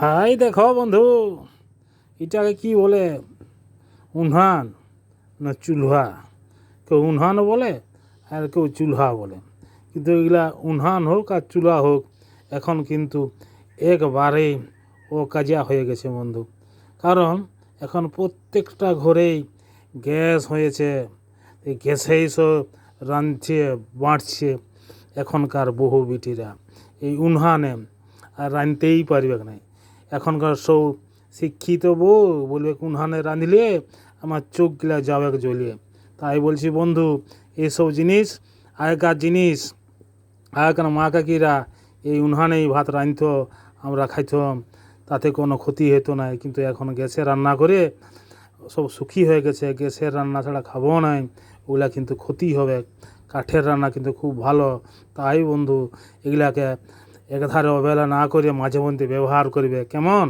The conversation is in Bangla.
হাই, দেখো বন্ধু। এটাকে কি বলে? উনহান না চুলহা? কেউ উনহান বলে আর কেউ চুলহা বলে। কিন্তু এগুলা উনহান হোক আর চুলহা হোক, এখন কিন্তু একবারেই ও কাজা হয়ে গেছে বন্ধু। কারণ এখন প্রত্যেকটা ঘরেই গ্যাস হয়েছে। এই গ্যাসেই সব রাঁধছে, বাঁটছে এখনকার বহু বিটিরা। এই উনহানে আর রাঁধতেই পারবে না। এখনকার সব শিক্ষিত বউ বলবে উনহানে রাঁধলে আমার চোখগুলা যাবে জ্বলিয়ে তাই বলছি, বন্ধু, এসব জিনিস, আগেকার জিনিস, আগেকার মা কাকিরা এই উনহানেই ভাত রাঁধতো, আমরা খাইতাম, তাতে কোনো ক্ষতি হতো না কিন্তু এখন গ্যাসে রান্না করে সব সুখী হয়ে গেছে, গ্যাসের রান্না ছাড়া খাব নাই, ওগুলা কিন্তু ক্ষতি হবে। কাঠের রান্না কিন্তু খুব ভালো। তাই বন্ধু, এগুলাকে একধারে অবহেলা না করে মাঝে মধ্যে ব্যবহার করবে কেমন